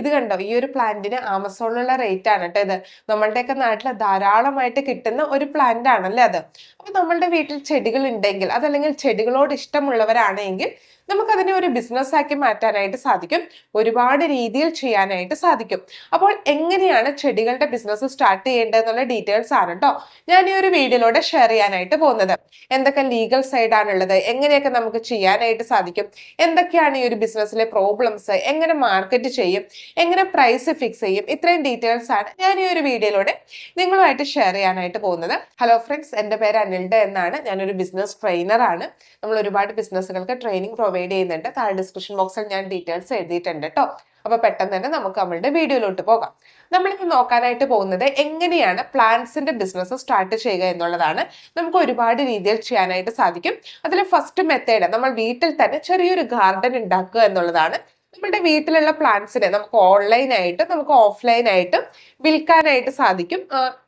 ഇത് കണ്ടോ? ഈ ഒരു പ്ലാന്റിന് ആമസോണിലുള്ള റേറ്റ് ആണ് കേട്ടോ ഇത്. നമ്മളുടെയൊക്കെ നാട്ടിൽ ധാരാളമായിട്ട് കിട്ടുന്ന ഒരു പ്ലാന്റ് ആണല്ലേ അത്. അപ്പൊ നമ്മളുടെ വീട്ടിൽ ചെടികൾ ഉണ്ടെങ്കിൽ അതല്ലെങ്കിൽ ചെടികളോട് ഇഷ്ടമുള്ളവരാണെങ്കിൽ നമുക്കതിനെ ഒരു ബിസിനസ് ആക്കി മാറ്റാനായിട്ട് സാധിക്കും. ഒരുപാട് രീതിയിൽ ചെയ്യാനായിട്ട് സാധിക്കും. അപ്പോൾ എങ്ങനെയാണ് ചെടികളുടെ ബിസിനസ് സ്റ്റാർട്ട് ചെയ്യേണ്ടത് എന്നുള്ള ഡീറ്റെയിൽസ് ആണ് കേട്ടോ ഞാൻ ഈ ഒരു വീഡിയോയിലൂടെ ഷെയർ ചെയ്യാനായിട്ട് പോകുന്നത്. എന്തൊക്കെ ലീഗൽ സൈഡ് ആണുള്ളത്? എങ്ങനെയൊക്കെ നമുക്ക് ചെയ്യാനായിട്ട് സാധിക്കും? എന്തൊക്കെയാണ് ഈ ഒരു ബിസിനസ്സിലെ പ്രോബ്ലംസ് എങ്ങനെ മാർക്കറ്റ് ചെയ്യും? എങ്ങനെ പ്രൈസ് ഫിക്സ് ചെയ്യും? ഇത്രയും ഡീറ്റെയിൽസ് ആണ് ഞാൻ ഈ ഒരു വീഡിയോയിലൂടെ നിങ്ങളുമായിട്ട് ഷെയർ ചെയ്യാനായിട്ട് പോകുന്നത്. ഹലോ ഫ്രണ്ട്സ് എന്റെ പേര് അനിൽഡ എന്നാണ്. ഞാനൊരു ബിസിനസ് ട്രെയിനർ ആണ്. നമ്മൾ ഒരുപാട് ബിസിനസ്സുകൾക്ക് ട്രെയിനിങ് പ്രൊവൈഡ് ചെയ്യുന്നുണ്ട്. താഴെ ഡിസ്ക്രിപ്ഷൻ ബോക്സിൽ ഞാൻ ഡീറ്റെയിൽസ് എഴുതിയിട്ടുണ്ട് കേട്ടോ അപ്പൊ പെട്ടെന്ന് തന്നെ നമുക്ക് നമ്മളുടെ വീഡിയോയിലോട്ട് പോകാം. നമ്മളിന്ന് നോക്കാനായിട്ട് പോകുന്നത് എങ്ങനെയാണ് പ്ലാന്റ്സിന്റെ ബിസിനസ് സ്റ്റാർട്ട് ചെയ്യുക എന്നുള്ളതാണ്. നമുക്ക് ഒരുപാട് രീതിയിൽ ചെയ്യാനായിട്ട് സാധിക്കും. അതിൽ ഫസ്റ്റ് മെത്തേഡ് നമ്മൾ വീട്ടിൽ തന്നെ ചെറിയൊരു ഗാർഡൻ ഉണ്ടാക്കുക എന്നുള്ളതാണ്. നമ്മുടെ വീട്ടിലുള്ള പ്ലാന്റ്സിനെ നമുക്ക് ഓൺലൈൻ ആയിട്ട് നമുക്ക് ഓഫ്ലൈൻ ആയിട്ട് വിൽക്കാനായിട്ട് സാധിക്കും.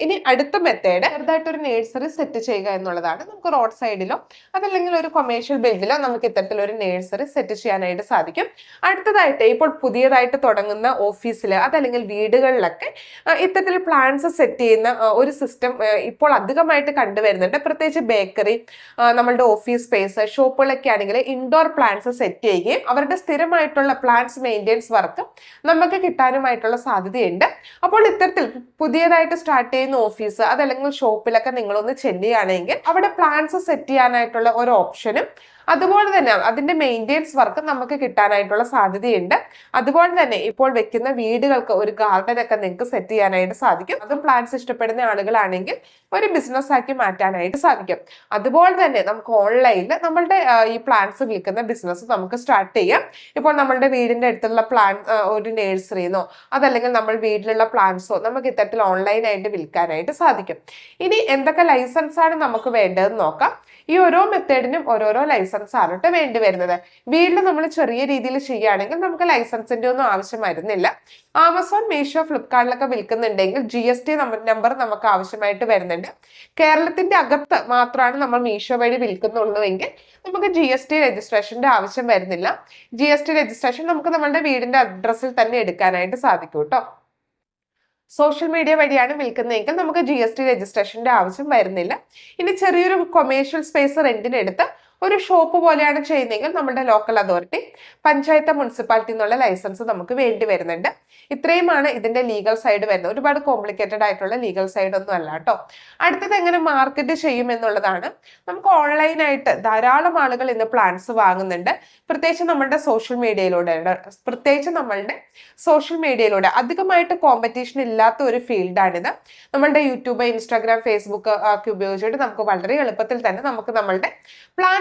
ഇനി അടുത്ത മെത്തേഡ് ചെറുതായിട്ട് ഒരു നേഴ്സറി സെറ്റ് ചെയ്യുക എന്നുള്ളതാണ്. നമുക്ക് റോഡ് സൈഡിലോ അതല്ലെങ്കിൽ ഒരു കൊമേഴ്ഷ്യൽ ബിൽഡിലോ നമുക്ക് ഇത്തരത്തിലൊരു നേഴ്സറി സെറ്റ് ചെയ്യാനായിട്ട് സാധിക്കും. അടുത്തതായിട്ട് ഇപ്പോൾ പുതിയതായിട്ട് തുടങ്ങുന്ന ഓഫീസിൽ അതല്ലെങ്കിൽ വീടുകളിലൊക്കെ ഇത്തരത്തിൽ പ്ലാന്റ്സ് സെറ്റ് ചെയ്യുന്ന ഒരു സിസ്റ്റം ഇപ്പോൾ അധികമായിട്ട് കണ്ടുവരുന്നുണ്ട്. പ്രത്യേകിച്ച് ബേക്കറി നമ്മളുടെ ഓഫീസ് സ്പേസ് ഷോപ്പുകളൊക്കെ ആണെങ്കിൽ ഇൻഡോർ പ്ലാന്റ്സ് സെറ്റ് ചെയ്യുകയും അവരുടെ സ്ഥിരമായിട്ടുള്ള പ്ലാന്റ്സ് മെയിന്റെൻസ് വർക്ക് നമുക്ക് കിട്ടാനുമായിട്ടുള്ള സാധ്യതയുണ്ട്. അപ്പോൾ ഇത്തരത്തിൽ പുതിയതായിട്ട് സ്റ്റാർട്ട് ചെയ്യുന്ന ഓഫീസ് അതല്ലെങ്കിൽ ഷോപ്പിലൊക്കെ നിങ്ങളൊന്ന് ചെല്ലുകയാണെങ്കിൽ അവിടെ പ്ലാന്റ്സ് സെറ്റ് ചെയ്യാനായിട്ടുള്ള ഒരു ഓപ്ഷനും അതുപോലെ തന്നെ അതിന്റെ മെയിന്റെൻസ് വർക്ക് നമുക്ക് കിട്ടാനായിട്ടുള്ള സാധ്യതയുണ്ട്. അതുപോലെ തന്നെ ഇപ്പോൾ വെക്കുന്ന വീടുകൾക്ക് ഒരു ഗാർഡൻ ഒക്കെ നിങ്ങൾക്ക് സെറ്റ് ചെയ്യാനായിട്ട് സാധിക്കും. അതും പ്ലാന്റ്സ് ഇഷ്ടപ്പെടുന്ന ആളുകളാണെങ്കിൽ ഒരു ബിസിനസ് ആക്കി മാറ്റാനായിട്ട് സാധിക്കും. അതുപോലെ തന്നെ നമുക്ക് ഓൺലൈനിൽ നമ്മളുടെ ഈ പ്ലാന്റ്സ് വിൽക്കുന്ന ബിസിനസ് നമുക്ക് സ്റ്റാർട്ട് ചെയ്യാം. ഇപ്പോൾ നമ്മളുടെ വീടിന്റെ അടുത്തുള്ള പ്ലാൻ ഒരു നേഴ്സറിന്നോ അതല്ലെങ്കിൽ നമ്മൾ വീട്ടിലുള്ള പ്ലാന്റ്സോ നമുക്ക് ഇത്തരത്തിൽ ഓൺലൈനായിട്ട് വിൽക്കാനായിട്ട് സാധിക്കും. ഇനി എന്തൊക്കെ ലൈസൻസ് ആണ് നമുക്ക് വേണ്ടതെന്ന് നോക്കാം. ഈ ഓരോ മെത്തേഡിനും ഓരോരോ ലൈസൻസ് ആണ് കേട്ടോ വേണ്ടി വരുന്നത്. വീട്ടിൽ നമ്മൾ ചെറിയ രീതിയിൽ ചെയ്യുകയാണെങ്കിൽ നമുക്ക് ലൈസൻസിന്റെ ഒന്നും ആവശ്യം വരുന്നില്ല. ആമസോൺ മീഷോ ഫ്ലിപ്കാർട്ടിലൊക്കെ വിൽക്കുന്നുണ്ടെങ്കിൽ ജി എസ് ടി നമ്പർ നമുക്ക് ആവശ്യമായിട്ട് വരുന്നുണ്ട്. കേരളത്തിന്റെ അകത്ത് മാത്രമാണ് നമ്മൾ മീഷോ വഴി വിൽക്കുന്നുള്ളൂ എങ്കിൽ നമുക്ക് ജി എസ് ടി രജിസ്ട്രേഷന്റെ ആവശ്യം വരുന്നില്ല. ജി എസ് ടി രജിസ്ട്രേഷൻ നമുക്ക് നമ്മളുടെ വീടിന്റെ അഡ്രസ്സിൽ തന്നെ എടുക്കാനായിട്ട് സാധിക്കും കേട്ടോ സോഷ്യൽ മീഡിയ വഴിയാണ് വിൽക്കുന്നതെങ്കിൽ നമുക്ക് ജി എസ് ടി രജിസ്ട്രേഷന്റെ ആവശ്യം വരുന്നില്ല. ഇനി ചെറിയൊരു കൊമേഴ്ഷ്യൽ സ്പേസ് റെന്റിന് എടുത്ത് ഒരു ഷോപ്പ് പോലെയാണ് ചെയ്യുന്നതെങ്കിൽ നമ്മുടെ ലോക്കൽ അതോറിറ്റി പഞ്ചായത്ത് മുനിസിപ്പാലിറ്റി എന്നുള്ള ലൈസൻസ് നമുക്ക് വേണ്ടി വരുന്നുണ്ട്. ഇത്രയുമാണ് ഇതിന്റെ ലീഗൽ സൈഡ് വരുന്നത്. ഒരുപാട് കോംപ്ലിക്കേറ്റഡ് ആയിട്ടുള്ള ലീഗൽ സൈഡ് ഒന്നും അല്ല കേട്ടോ. അടുത്തത് എങ്ങനെ മാർക്കറ്റ് ചെയ്യും എന്നുള്ളതാണ്. നമുക്ക് ഓൺലൈനായിട്ട് ധാരാളം ആളുകൾ ഇന്ന് പ്ലാൻസ് വാങ്ങുന്നുണ്ട്. പ്രത്യേകിച്ച് നമ്മുടെ സോഷ്യൽ മീഡിയയിലൂടെ പ്രത്യേകിച്ച് നമ്മളുടെ സോഷ്യൽ മീഡിയയിലൂടെ അധികമായിട്ട് കോമ്പറ്റീഷൻ ഇല്ലാത്ത ഒരു ഫീൽഡാണിത് നമ്മളുടെ യൂട്യൂബ് ഇൻസ്റ്റാഗ്രാം ഫേസ്ബുക്ക് ഒക്കെ ഉപയോഗിച്ചിട്ട് നമുക്ക് വളരെ എളുപ്പത്തിൽ തന്നെ നമുക്ക് നമ്മളുടെ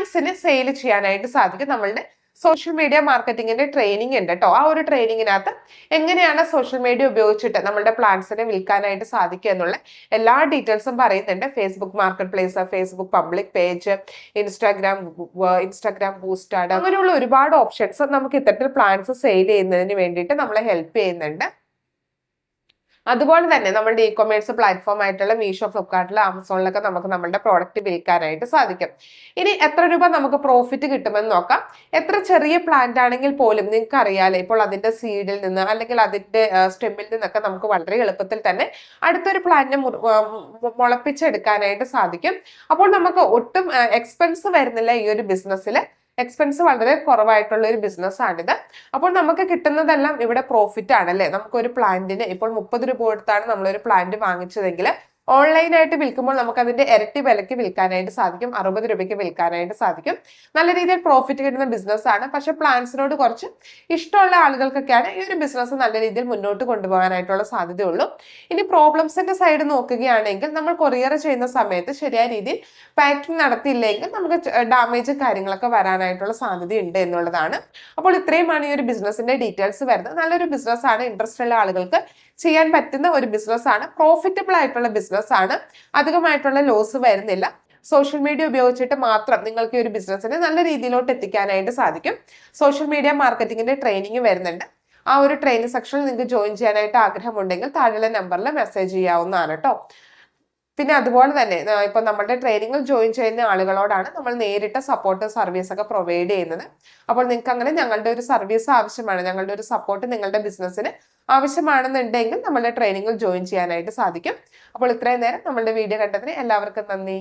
പ്ലാൻസിനെ സെയിൽ ചെയ്യാനായിട്ട് സാധിക്കും. നമ്മളുടെ സോഷ്യൽ മീഡിയ മാർക്കറ്റിങ്ങിന്റെ ട്രെയിനിങ് ഉണ്ട് കേട്ടോ ആ ഒരു ട്രെയിനിങ്ങിനകത്ത് എങ്ങനെയാണ് സോഷ്യൽ മീഡിയ ഉപയോഗിച്ചിട്ട് നമ്മുടെ പ്ലാൻസിനെ വിൽക്കാനായിട്ട് സാധിക്കുക എന്നുള്ള എല്ലാ ഡീറ്റെയിൽസും പറയുന്നുണ്ട്. Facebook marketplace Facebook public page Instagram Instagram boost ad അങ്ങനെയുള്ള ഒരുപാട് ഓപ്ഷൻസ് നമുക്ക് ഇത്തരത്തിൽ പ്ലാൻസ് സെയിൽ ചെയ്യുന്നതിന് വേണ്ടിയിട്ട് നമ്മളെ ഹെൽപ്പ് ചെയ്യുന്നുണ്ട്. അതുപോലെ തന്നെ നമ്മുടെ ഇ കൊമേഴ്സ് പ്ലാറ്റ്ഫോം ആയിട്ടുള്ള മീഷോ ഫ്ലിപ്കാർട്ടിൽ ആമസോണിലൊക്കെ നമുക്ക് നമ്മുടെ പ്രോഡക്റ്റ് വിൽക്കാനായിട്ട് സാധിക്കും. ഇനി എത്ര രൂപ നമുക്ക് പ്രോഫിറ്റ് കിട്ടുമെന്ന് നോക്കാം. എത്ര ചെറിയ പ്ലാന്റ് ആണെങ്കിൽ പോലും നിങ്ങൾക്ക് അറിയാലോ ഇപ്പോൾ അതിന്റെ സീഡിൽ നിന്ന് അല്ലെങ്കിൽ അതിന്റെ സ്റ്റെമ്മിൽ നിന്നൊക്കെ നമുക്ക് വളരെ എളുപ്പത്തിൽ തന്നെ അടുത്തൊരു പ്ലാന്റിനെ മുളപ്പിച്ചെടുക്കാനായിട്ട് സാധിക്കും. അപ്പോൾ നമുക്ക് ഒട്ടും എക്സ്പെൻസ് വരുന്നില്ല ഈ ഒരു ബിസിനസ്സിൽ എക്സ്പെൻസ് വളരെ കുറവായിട്ടുള്ള ഒരു ബിസിനസ് ആണിത്. അപ്പോൾ നമുക്ക് കിട്ടുന്നതെല്ലാം ഇവിടെ പ്രോഫിറ്റ് ആണല്ലേ നമുക്കൊരു പ്ലാന്റിന് ഇപ്പോൾ മുപ്പത് രൂപ കൊടുത്താണ് നമ്മളൊരു പ്ലാന്റ് വാങ്ങിച്ചതെങ്കിൽ ഓൺലൈനായിട്ട് വിൽക്കുമ്പോൾ നമുക്ക് അതിന്റെ ഇരട്ടി വിലയ്ക്ക് വിൽക്കാനായിട്ട് സാധിക്കും. അറുപത് രൂപയ്ക്ക് വിൽക്കാനായിട്ട് സാധിക്കും. നല്ല രീതിയിൽ പ്രോഫിറ്റ് കിട്ടുന്ന ബിസിനസ് ആണ്. പക്ഷെ പ്ലാൻസിനോട് കുറച്ച് ഇഷ്ടമുള്ള ആളുകൾക്കൊക്കെയാണ് ഈ ഒരു ബിസിനസ് നല്ല രീതിയിൽ മുന്നോട്ട് കൊണ്ടുപോകാനായിട്ടുള്ള സാധ്യതയുള്ളൂ. ഇനി പ്രോബ്ലംസിന്റെ സൈഡ് നോക്കുകയാണെങ്കിൽ നമ്മൾ കൊറിയർ ചെയ്യുന്ന സമയത്ത് ശരിയായ രീതിയിൽ പാക്കിംഗ് നടത്തിയില്ലെങ്കിൽ നമുക്ക് ഡാമേജ് കാര്യങ്ങളൊക്കെ വരാനായിട്ടുള്ള സാധ്യതയുണ്ട് എന്നുള്ളതാണ്. അപ്പോൾ ഇത്രയുമാണ് ഈ ഒരു ബിസിനസിന്റെ ഡീറ്റെയിൽസ് വരുന്നത്. നല്ലൊരു ബിസിനസ് ആണ്. ഇൻട്രസ്റ്റ് ഉള്ള ആളുകൾക്ക് ചെയ്യാൻ പറ്റുന്ന ഒരു ബിസിനസ് ആണ്. പ്രോഫിറ്റബിൾ ആയിട്ടുള്ള ബിസിനസ് ആണ്. അധികമായിട്ടുള്ള ലോസ് വരുന്നില്ല. സോഷ്യൽ മീഡിയ ഉപയോഗിച്ചിട്ട് മാത്രം നിങ്ങൾക്ക് ഈ ഒരു ബിസിനസ്സിനെ നല്ല രീതിയിലോട്ട് എത്തിക്കാനായിട്ട് സാധിക്കും. സോഷ്യൽ മീഡിയ മാർക്കറ്റിംഗിന്റെ ട്രെയിനിങ് വരുന്നുണ്ട്. ആ ഒരു ട്രെയിനിങ് സെക്ഷനിൽ നിങ്ങൾക്ക് ജോയിൻ ചെയ്യാനായിട്ട് ആഗ്രഹമുണ്ടെങ്കിൽ താഴെയുള്ള നമ്പറിൽ മെസ്സേജ് ചെയ്യാവുന്നതാണ് കേട്ടോ പിന്നെ അതുപോലെ തന്നെ ഇപ്പം ഇപ്പൊ നമ്മുടെ ട്രെയിനിങ്ങിൽ ജോയിൻ ചെയ്യുന്ന ആളുകളോടാണ് നമ്മൾ നേരിട്ട് സപ്പോർട്ട് സർവീസ് ഒക്കെ പ്രൊവൈഡ് ചെയ്യുന്നത്. അപ്പോൾ നിങ്ങൾക്ക് അങ്ങനെ ഞങ്ങളുടെ ഒരു സർവീസ് ആവശ്യമാണ്. ഞങ്ങളുടെ ഒരു സപ്പോർട്ട് നിങ്ങളുടെ ബിസിനസ്സിന് ആവശ്യമാണെന്നുണ്ടെങ്കിൽ നമ്മളുടെ ട്രെയിനിങ്ങിൽ ജോയിൻ ചെയ്യാനായിട്ട് സാധിക്കും. അപ്പോൾ ഇത്രയും നേരം നമ്മളുടെ വീഡിയോ കണ്ടതിന് എല്ലാവർക്കും നന്ദി.